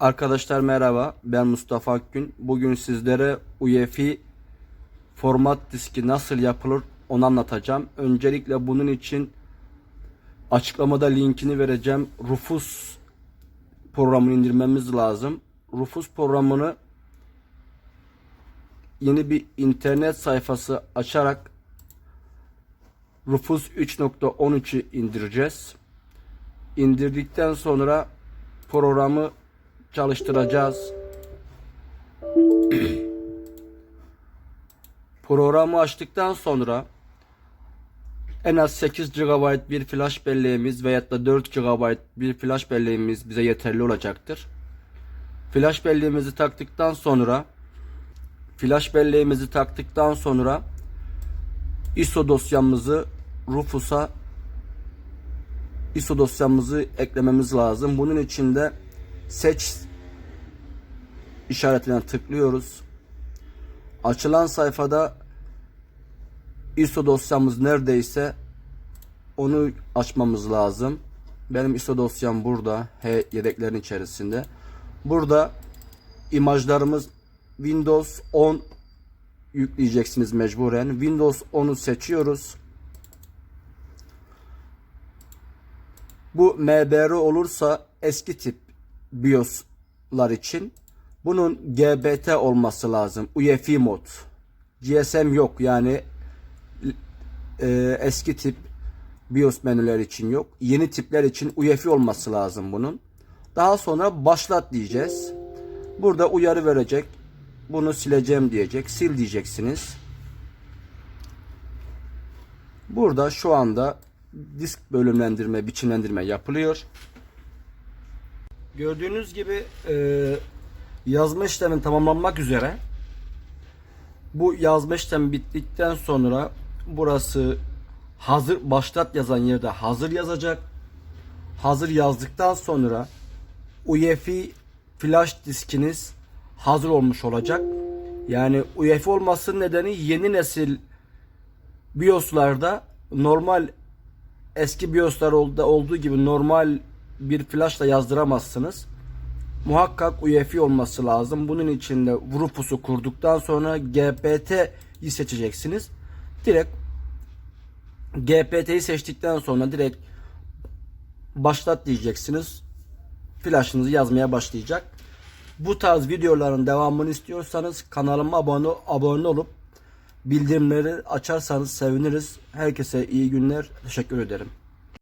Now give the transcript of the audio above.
Arkadaşlar merhaba. Ben Mustafa Akgün. Bugün sizlere UEFI format diski nasıl yapılır onu anlatacağım. Öncelikle bunun için açıklamada linkini vereceğim. Rufus programını indirmemiz lazım. Rufus programını yeni bir internet sayfası açarak Rufus 3.13'ü indireceğiz. İndirdikten sonra programı çalıştıracağız. Programı açtıktan sonra en az 8 GB bir flash belleğimiz veyahut da 4 GB bir flash belleğimiz bize yeterli olacaktır. Flash belleğimizi taktıktan sonra flash belleğimizi taktıktan sonra ISO dosyamızı Rufus'a ISO dosyamızı eklememiz lazım. Bunun için de seç işaretine tıklıyoruz. Açılan sayfada ISO dosyamız neredeyse onu açmamız lazım. Benim ISO dosyam burada. H yedeklerin içerisinde. Burada imajlarımız Windows 10 yükleyeceksiniz mecburen. Windows 10'u seçiyoruz. Bu MBR olursa eski tip BIOS'lar için bunun GBT olması lazım. UEFI mod. GSM yok yani e, eski tip BIOS menüler için yok. Yeni tipler için UEFI olması lazım bunun. Daha sonra başlat diyeceğiz. Burada uyarı verecek. Bunu sileceğim diyecek. Sil diyeceksiniz. Burada şu anda disk bölümlendirme, biçimlendirme yapılıyor. Gördüğünüz gibi e, yazma işlemi tamamlanmak üzere. Bu yazma işlemi bittikten sonra burası hazır başlat yazan yerde hazır yazacak. Hazır yazdıktan sonra UEFI flash diskiniz hazır olmuş olacak. Yani UEFI olmasının nedeni yeni nesil BIOS'larda normal eski BIOS'larda olduğu gibi normal bir flashla yazdıramazsınız. Muhakkak UEFI olması lazım. Bunun için de Rufus'u kurduktan sonra GPT'yi seçeceksiniz. Direkt GPT'yi seçtikten sonra direkt başlat diyeceksiniz. Flash'ınızı yazmaya başlayacak. Bu tarz videoların devamını istiyorsanız kanalıma abone, abone olup bildirimleri açarsanız seviniriz. Herkese iyi günler. Teşekkür ederim.